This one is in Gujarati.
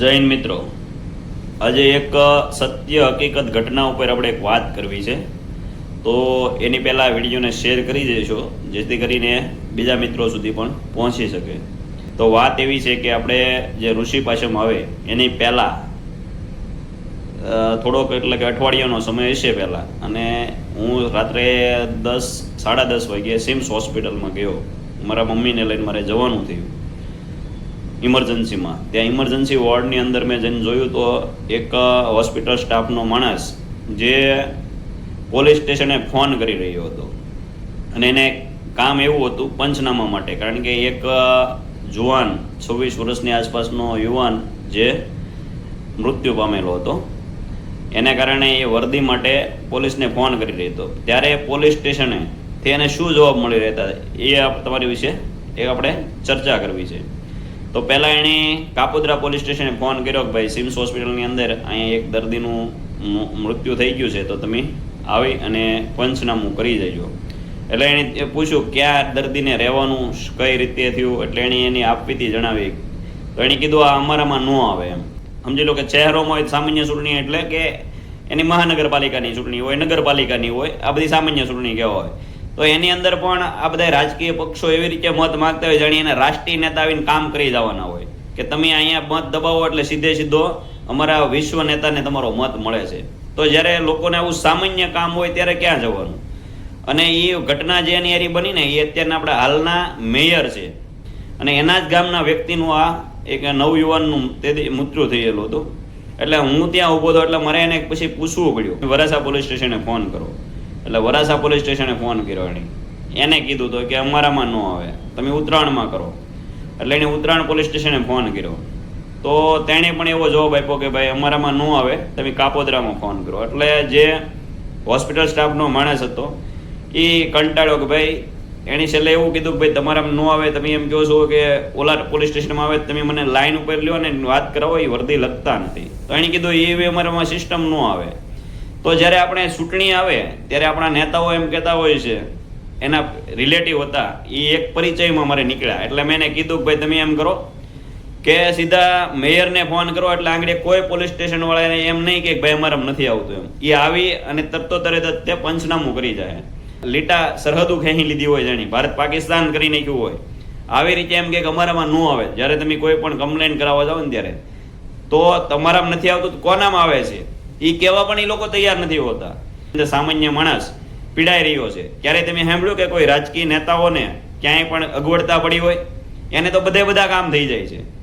હિન્દ મિત્રો. આજે એક સત્ય હકીકત ઘટના ઉપર આપણે એક વાત કરવી છે. તો એની પહેલાં વિડીયોને શેર કરી દેશો જેથી કરીને બીજા મિત્રો સુધી પણ પહોંચી શકે. તો વાત એવી છે કે આપણે જે ઋષિ પાછમ આવે, એની પહેલાં થોડોક એટલે કે અઠવાડિયાનો સમય હશે પહેલાં. અને હું રાત્રે દસ, સાડા દસ વાગ્યે સિમ્સ હોસ્પિટલમાં ગયો. મારા મમ્મીને લઈને મારે જવાનું થયું. ઇમરજન્સીમાં ત્યાં ઇમરજન્સી વોર્ડની અંદર મેં જઈને જોયું તો એક હોસ્પિટલ સ્ટાફનો માણસ જે પોલીસ સ્ટેશને ફોન કરી રહ્યો હતો. અને એને કામ એવું હતું પંચનામા માટે, કારણ કે એક જુવાન, છવ્વીસ વર્ષની આસપાસનો યુવાન જે મૃત્યુ પામેલો હતો. એને કારણે એ વર્દી માટે પોલીસને ફોન કરી રહ્યો હતો. ત્યારે પોલીસ સ્ટેશને તેને શું જવાબ મળી રહેતા? એ તમારી વિશે એ આપણે ચર્ચા કરવી છે. તો પહેલાં એણે કાપોદ્રા પોલીસ સ્ટેશને ફોન કર્યો કે ભાઈ સિમ્સ હોસ્પિટલની અંદર અહીંયા એક દર્દીનું મૃત્યુ થઈ ગયું છે, તો તમે આવી અને પંચનામું કરી જજો એટલે એણે એ પૂછ્યું ક્યાં દર્દીને રહેવાનું કઈ રીતે થયું? એટલે એણે એની આપવીતી જણાવી. તો એણે કીધું, આ અમારામાં ન આવે એમ. સમજી લો કે શહેરોમાં હોય સામાન્ય ચૂંટણી એટલે કે એની મહાનગરપાલિકાની ચૂંટણી હોય, નગરપાલિકાની હોય, આ બધી સામાન્ય ચૂંટણી કહેવાય. તો એની અંદર પણ આ બધા રાજકીય પક્ષો એવી રીતે મત માંગતા હોય જાણી એને રાષ્ટ્રીય નેતા આવીને કામ કરી જવાના હોય. કે તમે અહીંયા મત દબાવો એટલે સીધે સીધો અમારા વિશ્વ નેતાને તમારો મત મળે છે. તો જ્યારે લોકોને આવું સામાન્ય કામ હોય ત્યારે ક્યાં જવાનું? અને એ ઘટના જે એની એરી બની ને એ અત્યારના આપણા હાલના મેયર છે. અને એના જ ગામના વ્યક્તિનું આ એક નવયુવાનનું તે મૃત્યુ થયેલું હતું. એટલે હું ત્યાં ઊભો હતો એટલે મારે એને પછી પૂછવું પડ્યું. વરાસા પોલીસ સ્ટેશને ફોન કરો. એટલે વરાસા પોલીસ સ્ટેશને ફોન કર્યો એણે. એને કીધું તો કે અમારામાં ન આવે. તમે ઉત્તરાયણમાં કરો. એટલે એણે ઉત્તરાયણ પોલીસ સ્ટેશને ફોન કર્યો. તો તેણે પણ એવો જવાબ આપ્યો કે ભાઈ, અમારામાં ન આવે, તમે કાપોદરામાં ફોન કરો. એટલે જે હોસ્પિટલ સ્ટાફનો માણસ હતો, એ કંટાળ્યો કે ભાઈ, એણે છેલ્લે એવું કીધું કે ભાઈ, તમારામાં ન આવે, તમે એમ કહો છો કે ઓલા પોલીસ સ્ટેશનમાં આવે તમે મને લાઈન ઉપર લ્યો ને વાત કરાવો, એ વર્દી લગતા નથી. તો એણે કીધું, એ અમારામાં સિસ્ટમ ન આવે. તો જ્યારે આપણે ચૂંટણી આવે, ત્યારે આપણા નેતાઓ એમ કહેતા હોય છે, એના રિલેટિવ હતા, એ એક પરિચયમાં મારે નીકળ્યા. એટલે મેં એને કીધું કે ભાઈ, તમે એમ કરો કે સીધા મેયરને ફોન કરો, એટલે આંગળે કોઈ પોલીસ સ્ટેશન વાળાને એમ નહીં કે ભાઈ અમારામાં નથી આવતું એમ. એ આવી અને તરતો તરત જ તે પંચનામું કરી જાય. લીટા સરહદો ખેંચી લીધી હોય જાણી, ભારત પાકિસ્તાન કરી નાખ્યું હોય. આવી રીતે એમ કે અમારામાં ન આવે. જ્યારે તમે કોઈ પણ કમ્પ્લેન કરાવવા જાઓ ને ત્યારે, તો તમારામાં નથી આવતું કોનામાં આવે છે? એ કહેવા પણ એ લોકો તૈયાર નથી હોતા. સામાન્ય માણસ પીડાઈ રહ્યો છે. ક્યારે તમે સાંભળ્યું કે કોઈ રાજકીય નેતાઓને ક્યાંય પણ અગવડતા પડી હોય? એને તો બધે બધા કામ થઈ જાય છે.